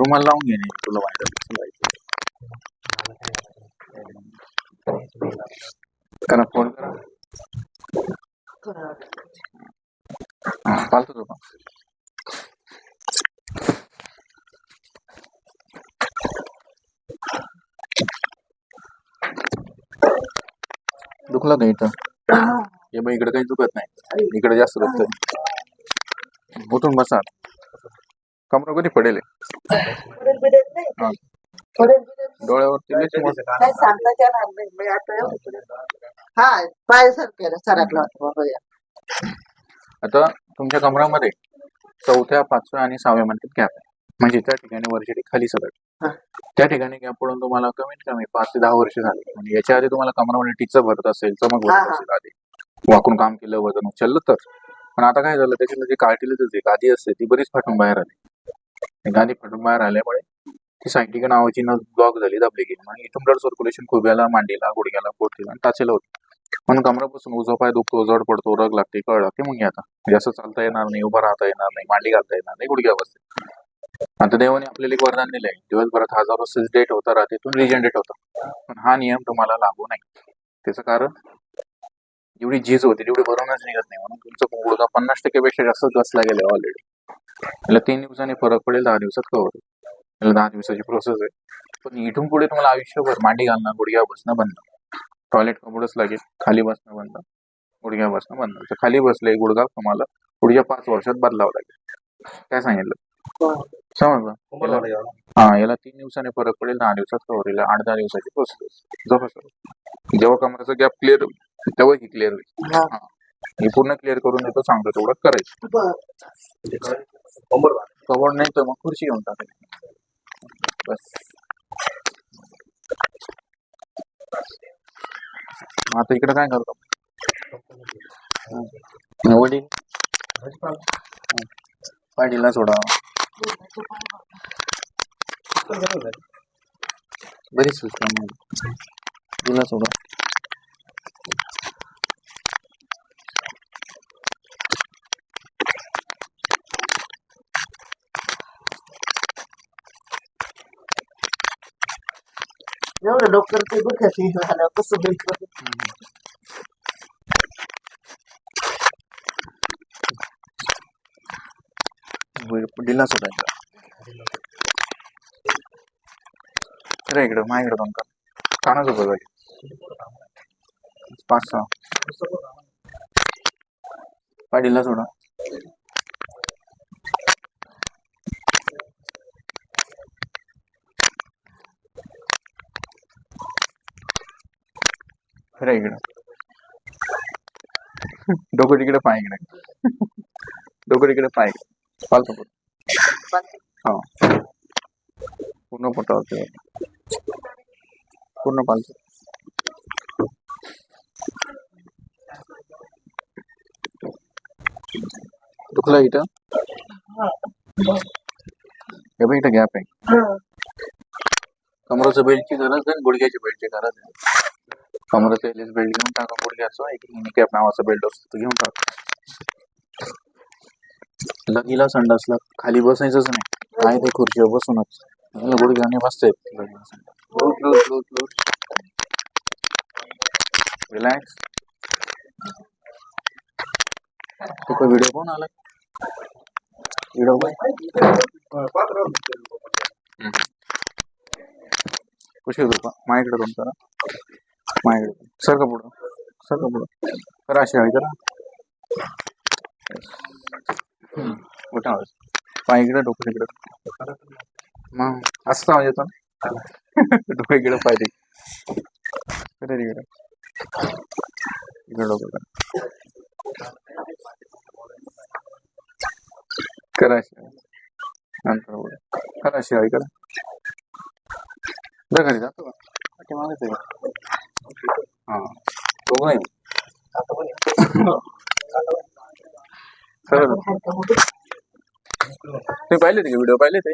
rumah long ini pulau ada करा phone करा पालतो तो. दुखलं का इथं हे बघ इकडे काही दुखत नाही। इकडे जास्त दुखत उठून बसा कमरा कधी पडेल. डोळ्यावरती हा पाय सरकेला सरकला होता बाबा या. आता तुमच्या कमरामध्ये चौथ्या पाचव्या आणि सहाव्या मिनिटात गॅप आहे. म्हणजे त्या ठिकाणी वर्षाची खाली हा. त्या ठिकाणी गॅप पडून तुम्हाला कमीत कमी पाच ते दहा वर्ष झाली. म्हणजे याच्या आधी तुम्हाला कमरामध्ये टिच भरत असेल चमक हा, भरत हा. असेल आधी. वाकून काम केलं वजन उचललं तर. पण आता काय झालं त्याची जी कार्टिलेज एक गादी असते ती बरीच फाटून बाहेर आली. ती गादी फाटून बाहेर आल्यामुळे ती सायटिका नावाची नस ब्लॉक झाली दाबली गेली. म्हणजे इथून ब्लड सर्क्युलेशन खुब्याला मांडीला गुडघ्याला पोटीला आणि टाचेला होतं. म्हणून कमरापासून उजवा पाय दुखतो जड पडतो रग लागते कळ लागते. मग आता. म्हणजे जास्त चालता येणार नाही उभं राहता येणार नाही मांडी घालता येणार नाही गुडघ्या बसते आता देवाने आपल्याला एक वरदान दिलंय. दिवसभरात हजारो सिस डेट होता रात्रीतून रिजनरेट होता. पण हा नियम तुम्हाला लागू नाही. त्याचं कारण जेवढी झीज होती तेवढी भरूनच निघत नाही. म्हणून तुमचं गुडघा पन्नास टक्केपेक्षा जास्त घसला गेले ऑलरेडी त्याला तीन दिवसांनी फरक पडेल दहा दिवसात कवर त्याला दहा दिवसाची प्रोसेस आहे. पण इथून पुढे तुम्हाला आयुष्यभर मांडी घालणं गुडघ्या बसणं बंद. टॉयलेट कपडच लागेल खाली बसणं बंद. गुडघ्या बसणं बंद. तर खाली बसले गुडघा तुम्हाला पुढच्या पाच वर्षात बदलावं लागेल. काय सांगितलं? समजलं याला- हा याला तीन दिवसाने फरक पडेल दहा दिवसात कवर होईल आठ दहा दिवसाची प्रोसेस जवळ जेव्हा कमराचा गॅप क्लिअर होईल तेव्हा ही क्लिअर होईल. हा. पूर्ण क्लिअर करून देतो सांगतो तेवढं करायचं. बरं. कवर नाही तर मग खुर्ची घेऊन टाकायची. बस. आता इकडे काय करतो? वडील? पाडीला सोडा. बरीच सूचना दिला सोडा. एवढं डॉक्टर ते दुखत नाही झालं कसं भेटलं दिला सोडा खरं इकडं माझ्याकडे दोन का कानाच बघा पाच सहा. पाडीला सोडा. खरं इकडं डोकं तिकडे पाय इकडे डोकं तिकडे पाय इकडे पालतो हा पूर्ण पोटावरती पूर्ण पालतो दुखलं इथं हे बघ इथं गॅप आहे कमराचं बेल्टची गरज आहे गुडघ्याची बेल्टची गरज आहे. कमराचं एलिस बेल्ट घेऊन टाका गुडघ्याचं. एक कॅप नावाचा बेल्ट असतो तो घेऊन टाका. लगीला संडासला खाली बसायचंच नाही. आहे ते खुर्चीवर बसूनच. गुडघ्याने बसता रिलॅक्स तू काय व्हिडिओ कोण आला व्हिडिओ कशी होतो माझ्याकडे दोन करा माझ्याकडे सर का पुढं सर का पुढं करा अशी हवी करा मोठा आवाज पाय इकडे डोकं तिकडे मग असं आवाज येतो ना डोकं इकडे पाय तिकडे करा तिकडे इकडे डोकं करा करा अशी हवी. नंतर बोला करा अशी हवी करा जा घरी जातो का पाठीमागेच आहे हा दोघं आहे खरं तुम्ही पाहिले ते व्हिडिओ पाहिले ते